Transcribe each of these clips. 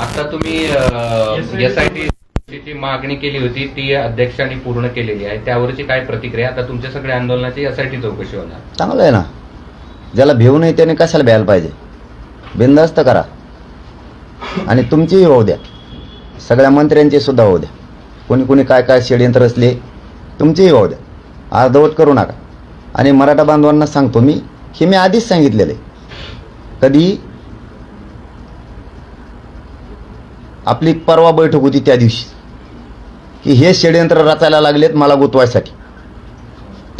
आता तुम्ही S I T मागणी केली होती ती अध्यक्षांनी पूर्ण केलेली आहे. त्यावरची काय प्रतिक्रिया? आता तुमच्या सगळ्या आंदोलनाची एस आय टी चौकशी होणार. चांगलं आहे ना. ज्याला भिवू नाही त्याने कशाला भ्यायला पाहिजे? बिंदास्त करा. आणि तुमचीही होऊ द्या. सगळ्या मंत्र्यांची सुद्धा होऊ द्या. कोणी कोणी काय काय षडयंत्र असले तुमचीही होऊ द्या. अर्धवट करू नका. आणि मराठा बांधवांना सांगतो मी हे मी आधीच सांगितलेलं. आहे कधी आपली परवा बैठक होती त्या दिवशी. की हे षडयंत्र रचायला लागलेत मला गुतवायसाठी.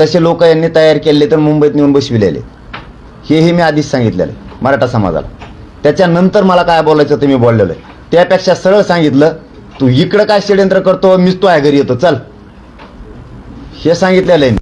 तसे लोक यांनी तयार केले तर मुंबईत नेऊन बसविलेले. हेही मी आधीच सांगितलेलं आहे मराठा समाजाला. त्याच्यानंतर मला काय बोलायचं ते मी बोललेलो आहे. त्यापेक्षा सरळ सांगितलं तू इकडं काय षडयंत्र करतो? मीच तो आहे घरी येतो. चल. हे सांगितलेलं आहे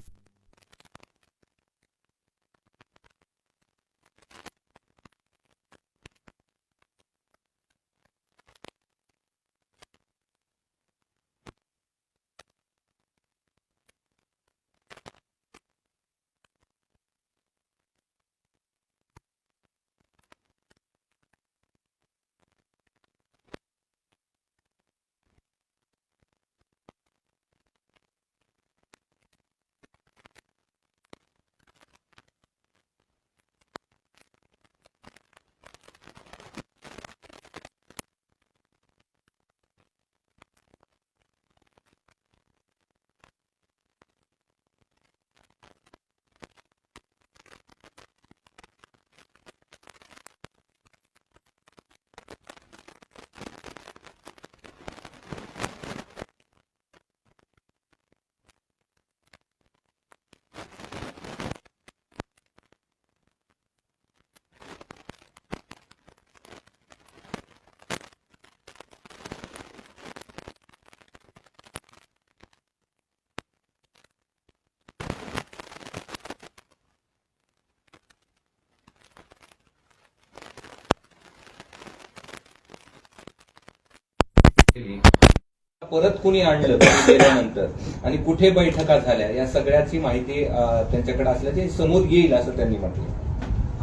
परत कुणी आणलं गेल्यानंतर? आणि कुठे बैठका झाल्या? या सगळ्याची माहिती त्यांच्याकडे असल्याचे समोर येईल असं त्यांनी म्हटलं.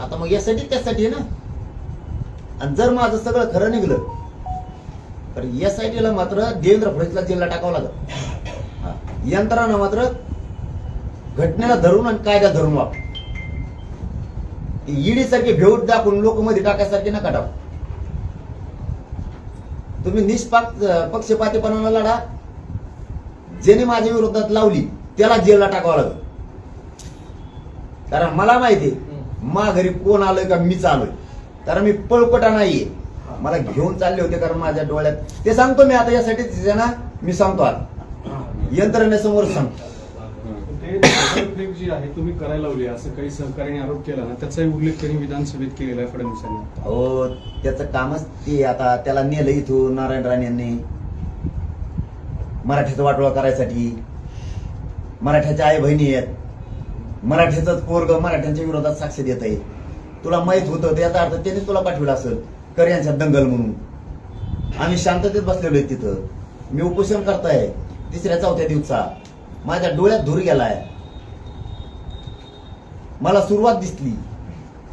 आता मग यासाठी त्यासाठी आहे ना? आणि जर माझं सगळं खरं निघलं तर एस आय टीला मात्र देवेंद्र फडणवीसला जेलला टाकावं लागत यंत्रानं यंत्रणा मात्र घटनेला धरून आणि कायदा धरून वापर ईडी सारखे भेऊट दाखवून लोक मध्ये टाकायसारखे नका टाकू. तुम्ही निष्पाक पक्षपातीपणाला लढा. ज्याने माझ्या विरोधात लावली त्याला जेलला टाकावं लागत कारण मला माहिती मा घरी कोण आलोय का मीच आलोय. कारण मी पळपटा नाहीये. मला घेऊन चालले होते कारण माझ्या डोळ्यात. ते सांगतो मी आता यासाठी ना मी सांगतो आता. यंत्रणेसमोर सांगतो. ते जी आहे तुम्ही करायला लावली असं काही सहकार्याने आरोप केला ना त्याचाही उल्लेख त्यांनी विधानसभेत केलेला आहे फडणवीसांनी. हो त्याचं कामच ते आता त्याला नेलं इथून नारायण राणे यांनी. मराठ्याचा वाटोळा करायसाठी. मराठ्याच्या आई बहिणी आहेत. मराठ्याचाच पोरग मराठ्यांच्या विरोधात साक्ष देत आहे. तुला माहीत होतं त्याचा अर्थ त्यांनी तुला पाठवलं असेल. कर यांच्या दंगल म्हणून. आम्ही शांततेत बसलेलो आहे तिथं. मी उपोषण करताय तिसऱ्या चौथ्या दिवसा. माझ्या डोळ्यात धूर गेलाय. मला सुरुवात दिसली.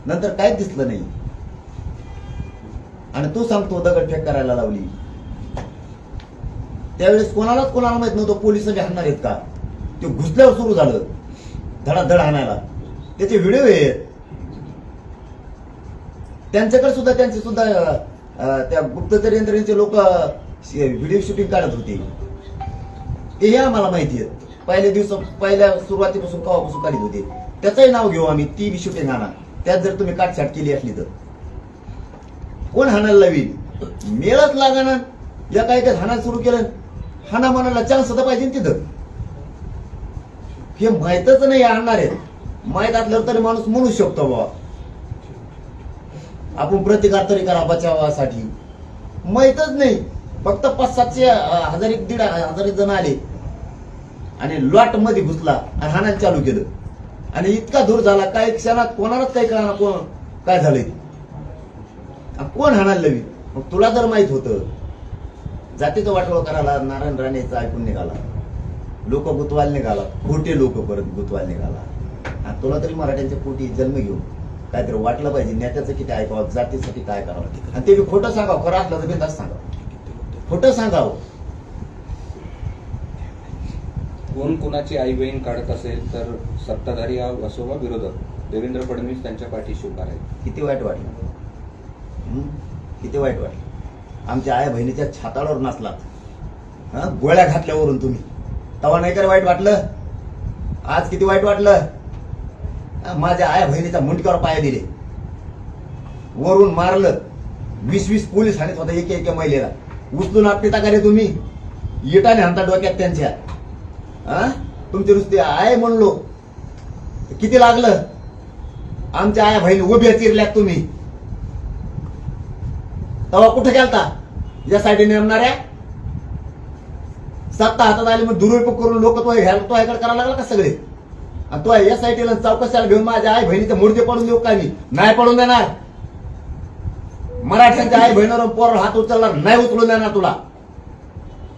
नंतर काहीच दिसलं नाही. आणि तो सांगतो दगडफेक करायला लावली. त्यावेळेस कोणालाच कोणाला माहीत नव्हतं पोलिसांनी हाणणार आहेत का? ते घुसल्यावर सुरू झालं. धडाधड हाणायला. त्याचे व्हिडिओ आहेत. त्यांच्याकडे सुद्धा त्यांचे सुद्धा त्या गुप्तचर यंत्रणेचे लोक व्हिडिओ शूटिंग काढत होते. हे आम्हाला माहिती आहे पहिल्या दिवस पहिल्या सुरुवातीपासून कवापासून काढत होते. त्याचंही नाव घेऊ आम्ही ती बी शूटिंग आणा त्यात जर तुम्ही काटछाट केली असली तर. कोण हाणायला लावी मेळच लागाना. या काय काय हाणायला सुरू केलं. हाना मानाला चान्स होता पाहिजे तिथं. हे माहीतच नाही आणणार आहेत. माहीत असलं तरी माणूस म्हणू शकतो बाबा आपण प्रतिकार तरी करा बचावासाठी. माहीतच नाही. फक्त पाच सातशे हजार एक दीड हजार एक जण आले. आणि लॉटमध्ये घुसला आणि हाणायला चालू केलं. आणि इतका दूर झाला काय क्षणात कोणालाच काही कळणार कोण? काय झालंय? कोण हाणायला लवी मग तुला जर माहीत होतं. जातीचं वाटोळ करायला नारायण राणेचं ऐकून निघाला. लोक गुतवायला निघाला. खोटे लोक परत गुतवायला निघाला. तुला तरी मराठ्यांच्या पोटी जन्म घेऊन काहीतरी वाटलं पाहिजे. नेत्याचं किती ऐकावं? जातीसाठी काय करावं आणि ते खोटं सांगावं. खरं असलं तर बिंदास सांगावं. खोटं सांगावं. कोण कुणाची आई बहीण काढत असेल तर सत्ताधारी हा असो वा विरोधक. देवेंद्र फडणवीस त्यांच्या पाठीशी उभा राहील. किती वाईट वाटलं? हं? किती वाईट वाटलं? आमच्या आया बहिणीच्या छाताळावर नाचलात हा? गोळ्या घातल्यावरून तुम्ही. तवा नाही कर वाईट वाटलं? आज किती वाईट वाटलं? माझ्या आया बहिणीच्या मुंडक्यावर पाय दिले. वरून मारलं. वीस वीस पोलीस हाणत होता एक एक महिलेला. उचलून आपटिता टाका रे तुम्ही. इटाने हाणता डोक्यात त्यांच्या. हा? तुमची नुसती आहे म्हणलो. किती लागलं? आमच्या आया बहीण उभ्या चिरल्यात तुम्ही. तवा कुठे गेलता? साईडने नेमणाऱ्या? सत्ता हातात आली मग दुरुपयोग करून लोक तो घ्यायला तो ह्याकडे करायला लागला का सगळे? आणि तो या साईटीला चौकशाला घेऊन माझ्या आई बहिणीचे मुडके पडून देऊ का मी? नाही पडून देणार. मराठ्यांच्या आई बहिणीवर पोरावर हात उचलणार नाही उचलून देणार तुला.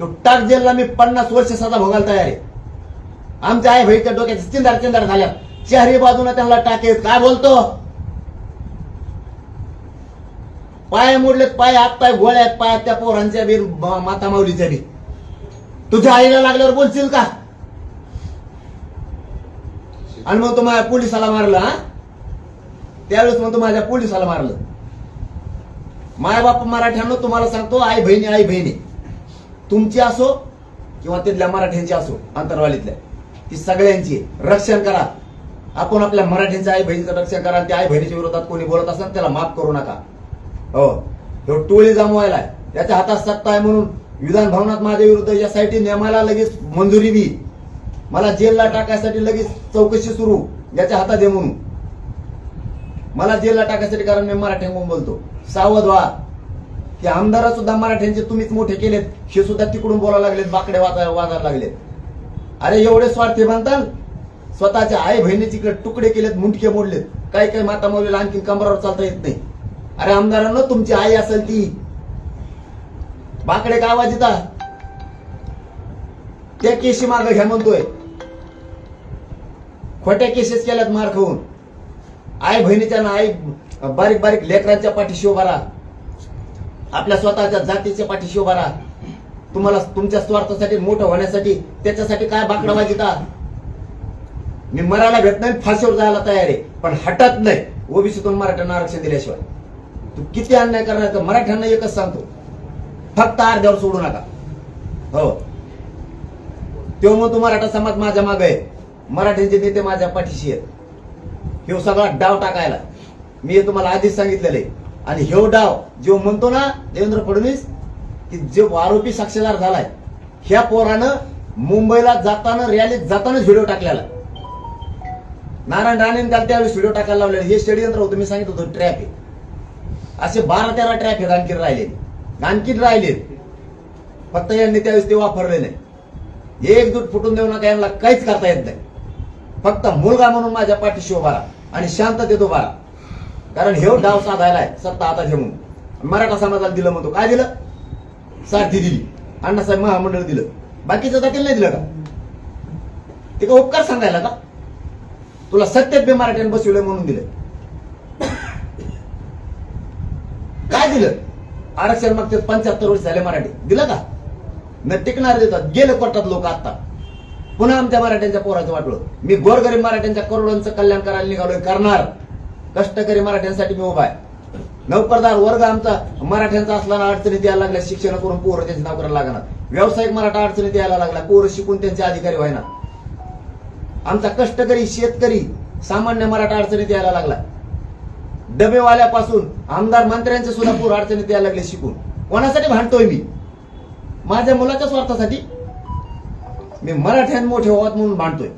तो टाक जेलला मी पन्नास वर्ष सजा भोगायला तयार आहे. आमच्या आई बहिणीच्या डोक्याच्या चिंदार चिंदार झाल्या चेहरी बाजूला त्यांना टाकेत काय बोलतो? पाय मोडलेत पाय हात पाय गोळ्या आहेत पाय त्या पोरांच्या बी माता माऊलीच्या बी. तुझ्या आईला लागल्यावर बोलशील का? आणि मग तुम्हाला पोलिसाला मारलं हा? त्यावेळेस मग तू माझ्या पोलिसाला मारलं. माय बाप मराठ्यांना तुम्हाला सांगतो आई बहिणी आई बहिणी. तुमची असो किंवा तिथल्या मराठ्यांची असो अंतरवालीतल्या. ती सगळ्यांची. रक्षण करा. आपण आपल्या मराठ्यांच्या आई बहिणीचं रक्षण करा. त्या आई बहिणीच्या विरोधात कोणी बोलत असेल त्याला माफ करू नका. हो. ह्यो टोळी जमवायला आहे. त्याच्या हातात सत्ता आहे म्हणून विधान भवनात माझ्या विरुद्ध यासाठी नेमाला लगेच मंजुरी दी मला जेलला टाकायसाठी लगेच चौकशी सुरू. याच्या हातात आहे म्हणून. मला जेलला टाकायसाठी कारण मी मराठ्यांकडून बोलतो. सावध व्हा. की आमदार सुद्धा मराठ्यांचे तुम्हीच मोठे केलेत. हे सुद्धा तिकडून बोलायला लागलेत. बाकडे वाजा वाजायला लागलेत. अरे एवढे स्वार्थी बनताल स्वतःच्या आई बहिणीची इकडे तुकडे केलेत मुंडके मोडलेत. काही काही माता मौलीला आणखी कमरावर चालता येत नाही. अरे आमदारांनो तुमची आई असेल ती. बाकडे का आवाज येता त्या केशी माग घ्या म्हणतोय. खोट्या केसेस केल्यात मार खाऊन. आई बहिणीच्या ना आई बारीक बारीक लेकरांच्या पाठीशी उभा राहा. आपल्या स्वतःच्या जातीच्या पाठीशी उभा राहा. तुम्हाला तुमच्या स्वार्थासाठी मोठं होण्यासाठी त्याच्यासाठी काय बाकडा वाजिता मी मरायला भेट नाही फाशीवर जायला तयार आहे. पण हटत नाही. ओबीसीतून मराठ्यांना आरक्षण दिल्याशिवाय. तू किती अन्याय करणार तर मराठ्यांना एकच सांगतो. फक्त अर्ध्यावर सोडू नका. हो. तेव्हा मग तू मराठा समाज माझ्या मागे आहे. मराठ्यांचे नेते माझ्या पाठीशी आहेत. हे सगळा डाव टाकायला. मी हे तुम्हाला आधीच सांगितलेलं आहे. आणि ह्यो डाव जो म्हणतो ना देवेंद्र फडणवीस की जे आरोपी साक्षीदार झालाय ह्या पोरानं मुंबईला जाताना रॅलीत जातानाच व्हिडिओ टाकलेला. नारायण राणेंनी त्याला त्यावेळेस व्हिडिओ टाकायला लावलेला. हे षडयंत्र होतं मी सांगितलं होतं ट्रॅप आहे. असे बारा तेरा ट्रॅप आहेत आणखीन राहिले आणखीन राहिलेत. फक्त यांनी त्यावेळेस ते वापरले नाही. एकजूट फुटून देऊ नका यांना काहीच करता येत नाही. फक्त मुलगा म्हणून माझ्या पाठीशी उभा राहा आणि शांततेत उभा राहा. कारण हे डाव साधायला आहे सत्ता आता घेऊन मराठा समाजाला दिलं म्हणतो काय दिलं? साथी दिली. अण्णासाहेब महामंडळ दिलं. बाकीचं जातील नाही दिलं का? ते का उपकार सांगायला का? तुला सत्यात बी मराठ्याने बसवलंय म्हणून दिलं काय दिलं? आरक्षण मागचे पंच्याहत्तर वर्ष झाले मराठी. दिलं का? न टिकणार देतात. गेले कोर्टात लोक आता. पुन्हा आमच्या मराठ्यांच्या पोराचं वाटलं. मी गोरगरीब मराठ्यांच्या करोडांचं कल्याण करायला निघालोय. करणार. कष्टकरी मराठ्यांसाठी मी उभा आहे. नोकरदार वर्ग आमचा मराठ्यांचा असताना अडचणीत यायला लागल्या शिक्षण करून पोरं त्यांची नोकऱ्या लागणार. व्यावसायिक मराठा अडचणीत यायला लागला पोरं शिकून त्यांचे अधिकारी व्हायना. आमचा कष्टकरी शेतकरी सामान्य मराठा अडचणीत यायला लागला. डबेवाल्यापासून आमदार मंत्र्यांचे सुद्धा पूर अडचणीत यायला लागले शिकून. कोणासाठी भांडतोय मी? माझ्या मुलाच्या स्वार्थासाठी मी मराठ्यां मोठे व्हावत म्हणून भांडतोय.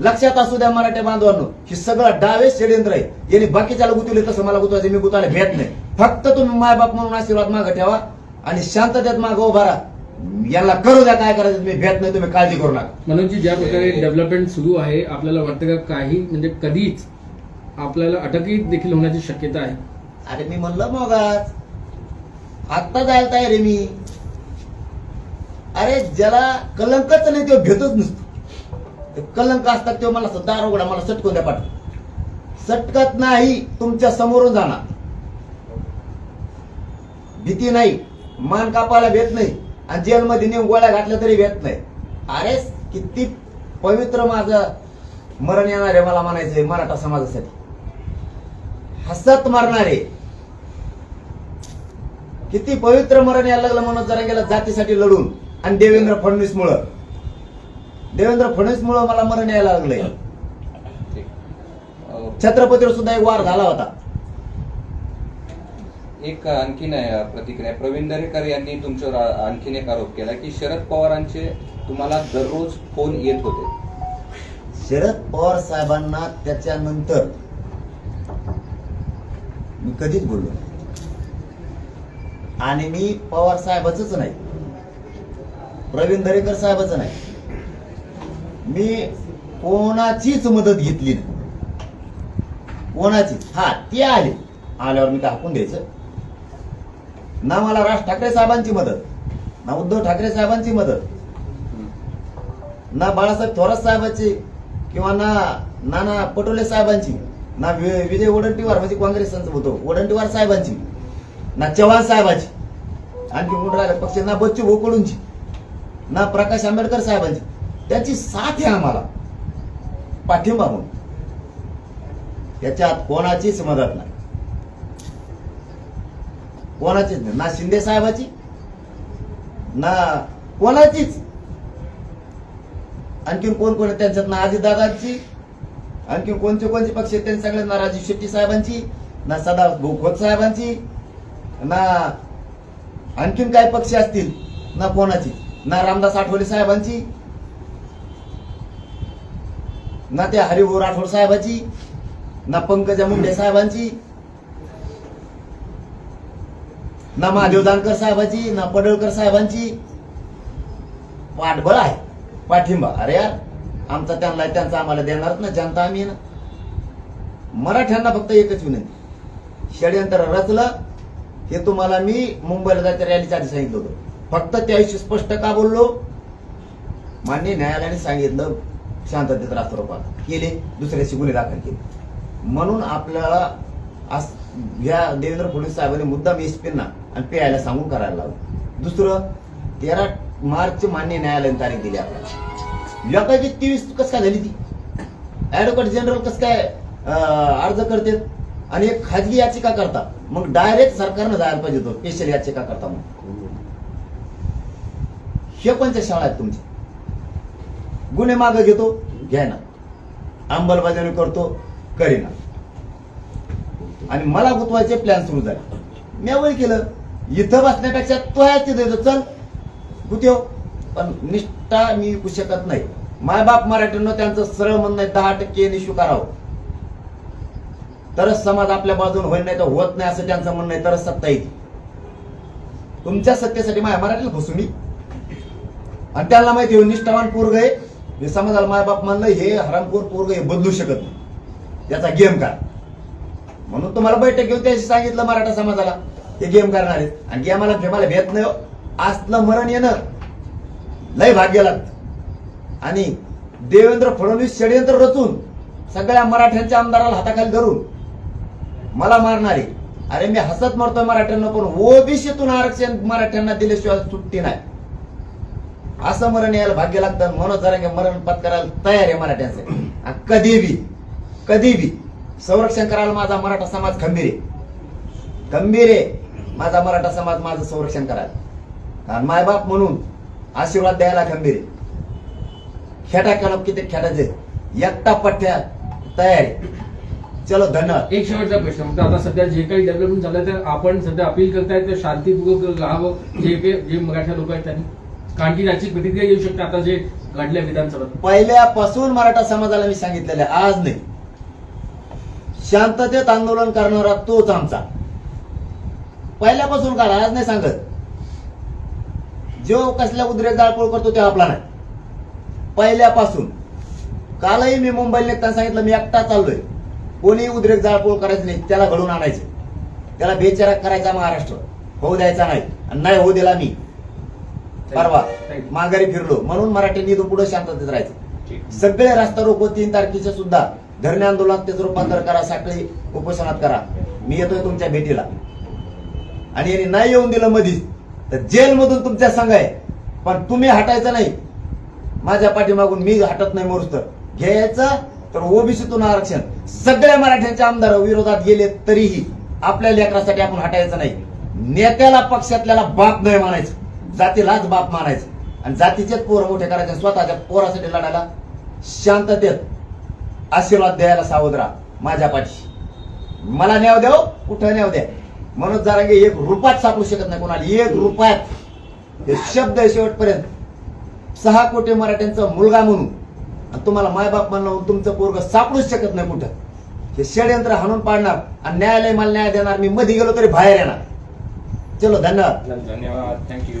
लक्षात असू द्या मराठ्या बांधवांनो हे सगळं डावे षडयंत्र आहे. यांनी बाकीच्याला गुतवले तसं मला गुतवायचे मी गुतायला भेट नाही. फक्त तुम्ही मायबाप म्हणून आशीर्वाद मागं ठेवा आणि शांततेत मागं उभा राहा. याला करू द्या काय करायचं मी भेट नाही तुम्ही काळजी करू नका. मनोजजी ज्या प्रकारे डेव्हलपमेंट सुरू आहे आपल्याला वाटतं का काही म्हणजे कधीच आपल्याला अटकी देखील होण्याची शक्यता आहे? अरे मी म्हणलं मग आज आत्ता जायला तयार आहे मी. अरे ज्याला कलंकच नाही तो घेतच नसतो. कलंक असतात ते मला दार उघडा मला सटकून द्या पाठ सटकत नाही तुमच्या समोरून जाणार. भीती नाही मान कापायला भेट नाही आणि जेलमध्ये नेऊन गोळ्या घातल्या तरी भेट नाही. अरे किती पवित्र माझं मरण येणार आहे मला म्हणायचंय मराठा समाजासाठी. हसत मारणारे. किती पवित्र मरण यायला लागलं मनोज जरांगेला जातीसाठी लढून आणि देवेंद्र फडणवीस मुळे देवेंद्र फडणवीस मुळे मला मरण यायला लागलंय. छत्रपतीवर सुद्धा एक वार झाला होता. एक आणखीन प्रतिक्रिया. प्रवीण दरेकर यांनी तुमच्यावर आणखीन एक आरोप केला की शरद पवारांचे तुम्हाला दररोज फोन येत होते. शरद पवार साहेबांना त्याच्यानंतर मी कधीच बोललो. आणि मी पवार साहेबाच नाही. प्रवीण दरेकर साहेबाच नाही. मी कोणाचीच मदत घेतली नाही. कोणाचीच. हा ते आले. आल्यावर मी टाकून द्यायचं. ना मला राज ठाकरे साहेबांची मदत ना उद्धव ठाकरे साहेबांची मदत ना बाळासाहेब थोरात साहेबांची किंवा ना नाना पटोले साहेबांची ना वि- विजय वडंटीवार म्हणजे काँग्रेस होतो वडंटीवार साहेबांची ना चव्हाण साहेबांची आणखी कुठं राहिले पक्ष ना बच्चू भोकडूंची ना प्रकाश आंबेडकर साहेबांची. त्याची साथ आहे आम्हाला. पाठिंबा म्हणून. त्याच्यात कोणाचीच मदत नाही. कोणाचीच नाही. ना शिंदे साहेबाची ना कोणाचीच. आणखीन कोण कोण आहे त्यांच्यात? ना दादांची आणखीन कोणते कोणते पक्ष आहेत त्यांनी सगळे? ना राजीव शेट्टी साहेबांची ना सदा खोत साहेबांची ना आणखीन काय पक्ष असतील ना कोणाची? ना रामदास आठवले साहेबांची ना त्या हरिभाऊ राठोड साहेबाची ना पंकजा मुंडे साहेबांची ना महादेव दानकर साहेबाची ना पडळकर साहेबांची. पाठबळ आहे पाठिंबा. अरे यार आमचा त्यांना त्यांचा आम्हाला देणारच ना जनता आम्ही ना. मराठ्यांना फक्त एकच विनंती. षडयंत्र रचलं हे तुम्हाला मी मुंबईला जायच्या रॅलीच्या आधी सांगितलं होतं. फक्त त्याविषयी स्पष्ट का बोललो? मान्य न्यायालयाने सांगितलं. शांततेत रास्तारोपा केले दुसऱ्याशी गुन्हे दाखल केले. म्हणून आपल्याला आज देवेंद्र फडणवीस साहेबांनी मुद्दाम एसपींना आणि पीआयला सांगून करायला लावलं. दुसरं तेरा मार्च मान्य न्यायालयाने तारीख दिली आपल्याला. लोकांची तेवीस कस काय झाली ती? ऍडव्होकेट जनरल कसं काय अर्ज करते? आणि एक खाजगी याचिका करता. मग डायरेक्ट सरकारनं जायला पाहिजे तो स्पेशल याचिका करता मग हे कोणत्या शाळा आहेत तुमची गुन्हे मागे घेतो घ्या ना. अंमलबजावणी करतो करीना आणि मला गुतवायचे प्लॅन सुरू झाले. मी आवड केलं. इथं बसण्यापेक्षा तो आहे तिथे चल गुत्यो. पण निष्ठा मी विकू शकत नाही. मायबाप मराठीनं त्यांचं सरळ म्हणणं आहे दहा टक्के निशू करावं. तरच समाज आपल्या बाजून होईल नाही तर होत नाही असं त्यांचं म्हणणं आहे तरच सत्ता येईल. तुमच्या सत्तेसाठी माझ्या मराठीला फसू मी. आणि त्यांना माहिती निष्ठावान पोरग आहे. हे समाजाला मायबाप म्हणलं हे हरामखोर पोरग हे बदलू शकत नाही. याचा गेम काय म्हणून तुम्हाला बैठक घेऊन त्याशी सांगितलं मराठा समाजाला. हे गेम करणार आहेत. आणि गेमाला फेमाला भेट नाही हो. असलं मरण येणं लय भाग्य लागत. आणि देवेंद्र फडणवीस षडयंत्र रचून सगळ्या मराठ्यांच्या आमदाराला हाताखाली धरून मला मारणारे. अरे मी हसत मरतोय मराठ्यांना पण ओबीसीतून आरक्षण मराठ्यांना दिल्याशिवाय सुट्टी नाही. असं मरण यायला भाग्य लागतं मनोज जरांगे मरण पत्करायला तयार आहे मराठ्यांचे. कधी बी कधी बी संरक्षण करायला माझा मराठा समाज खंबीर आहे. खंबीर आहे. माझा मराठा समाज माझं संरक्षण करायला. कारण मायबाप म्हणून आशीर्वाद द्यायला खंबीर आहे. खेटा केलं किती खेटायचे? एकटा पठ्ठ्या तयार आहे. चलो धन्यवाद. एक शेवटचा प्रश्न फक्त आता सध्या जे काही डेव्हलपमेंट झालं तर आपण सध्या अपील करताय तर शांतीपूर्वक राहावं जे काही जे मराठा लोक आहेत त्यांनी. कारण की त्याची प्रतिक्रिया येऊ शकते आता जे घडल्या विधानसभेत. पहिल्यापासून मराठा समाजाला मी सांगितलेलं आहे आज नाही. शांततेत आंदोलन करणारा तोच आमचा. पहिल्यापासून काढा आज नाही सांगत. जो कसल्या उद्रेक जाळपोळ करतो ते आपला नाही. पहिल्यापासून. कालही मी मुंबईला निघताना सांगितलं मी एकटा चाललोय. कोणी उद्रेक जाळपोळ करायचं नाही त्याला घडून आणायचं. त्याला बेचारा करायचा महाराष्ट्र. होऊ द्यायचा नाही. आणि नाही होऊ दिला मी. परवा. माघारी फिरलो. म्हणून मराठ्यांनी इथून पुढे शांततेत राहायचं. सगळे रास्ता रोको तीन तारखेचे सुद्धा. धरणे आंदोलनात त्याचं रूपांतर करा साखळी उपोषणात करा. मी येतोय तुमच्या भेटीला. आणि यांनी नाही येऊन दिलं मधीच. तर जेलमधून तुमच्या संघ आहे. पण तुम्ही हटायचं नाही. माझ्या पाठीमागून मी हटत नाही मोरस तर घ्यायचं तर ओबीसीतून आरक्षण. सगळ्या मराठ्यांचे आमदार विरोधात गेले तरीही आपल्या लेकरासाठी आपण हटायचं नाही. नेत्याला पक्षातल्याला बाप नाही मानायचं जातीलाच बाप मानायचं आणि जातीचेच पोर मोठे करायचे स्वतःच्या पोरासाठी लढायला शांततेत आशीर्वाद द्यायला सावधरा माझ्या पाठी मला न्याव द्याव कुठं न्याव द्या. म्हणून जरा एक रुपात सापडू शकत नाही कोणाला. एक रुपयात हे शब्द आहे शेवटपर्यंत. सहा कोटी मराठ्यांचा मुलगा म्हणून. आणि तुम्हाला मायबाप म्हणून तुमचं पोरग सापडूच शकत नाही कुठं. हे षडयंत्र हाणून पाडणार आणि न्यायालय मला न्याय देणार. मी मध्ये गेलो तरी बाहेर येणार. चलो धन्यवाद. धन्यवाद. थँक्यू